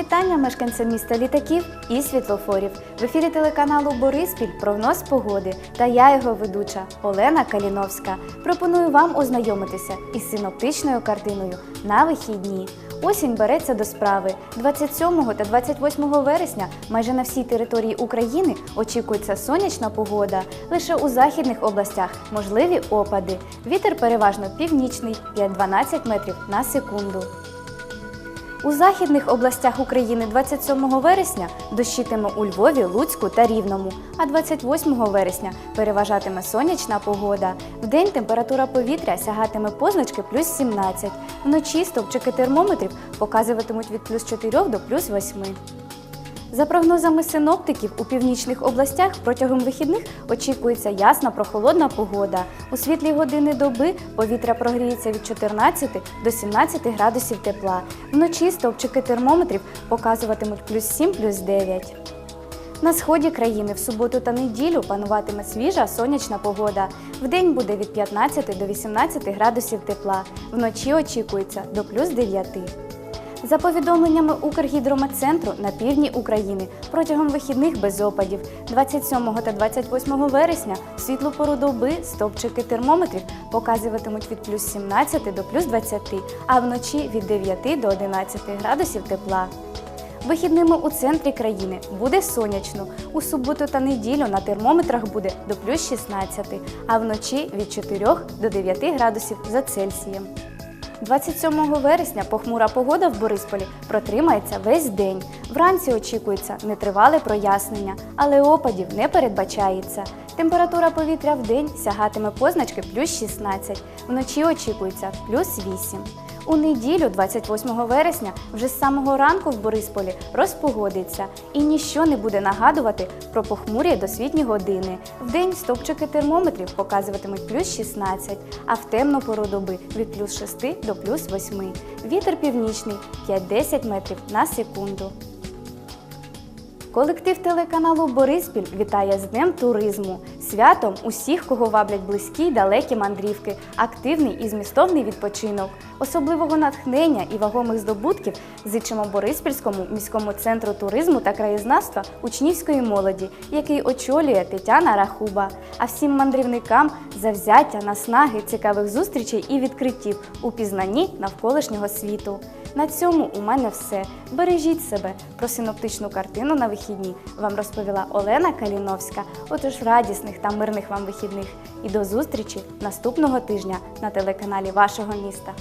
Вітання мешканцям міста літаків і світлофорів. В ефірі телеканалу Бориспіль прогноз погоди та я його ведуча Олена Каліновська. Пропоную вам ознайомитися із синоптичною картиною на вихідні. Осінь береться до справи. 27 та 28 вересня майже на всій території України очікується сонячна погода. Лише у західних областях можливі опади. Вітер переважно північний 5-12 метрів на секунду. У західних областях України 27 вересня дощитиме у Львові, Луцьку та Рівному, а 28 вересня переважатиме сонячна погода. Вдень температура повітря сягатиме позначки плюс 17. Вночі стовпчики термометрів показуватимуть від плюс 4 до плюс 8. За прогнозами синоптиків, у північних областях протягом вихідних очікується ясна прохолодна погода. У світлі години доби повітря прогріється від 14 до 17 градусів тепла. Вночі стовпчики термометрів показуватимуть плюс 7, плюс 9. На сході країни в суботу та неділю пануватиме свіжа сонячна погода. Вдень буде від 15 до 18 градусів тепла. Вночі очікується до плюс 9. За повідомленнями Укргідрометцентру на півдні України протягом вихідних без опадів 27 та 28 вересня світлу пору доби стовпчики термометрів показуватимуть від плюс 17 до плюс 20, а вночі від 9 до 11 градусів тепла. Вихідними у центрі країни буде сонячно. У суботу та неділю на термометрах буде до плюс 16, а вночі від 4 до 9 градусів за Цельсієм. 27 вересня похмура погода в Борисполі протримається весь день. Вранці очікується нетривале прояснення, але опадів не передбачається. Температура повітря в день сягатиме позначки плюс 16, вночі очікується плюс 8. У неділю, 28 вересня, вже з самого ранку в Борисполі розпогодиться і ніщо не буде нагадувати про похмурі досвітні години. Вдень стовпчики термометрів показуватимуть плюс 16, а в темну пору доби від плюс 6 до плюс 8. Вітер північний 5-10 метрів на секунду. Колектив телеканалу Бориспіль вітає з Днем туризму, святом усіх, кого ваблять близькі й далекі мандрівки, активний і змістовний відпочинок. Особливого натхнення і вагомих здобутків зичимо Бориспільському міському центру туризму та краєзнавства учнівської молоді, який очолює Тетяна Рахуба. А всім мандрівникам завзяття, наснаги, цікавих зустрічей і відкриттів у пізнанні навколишнього світу. На цьому у мене все. Бережіть себе. Про синоптичну картину на вихідні вам розповіла Олена Каліновська. Отож, радісних та мирних вам вихідних. І до зустрічі наступного тижня на телеканалі вашого міста.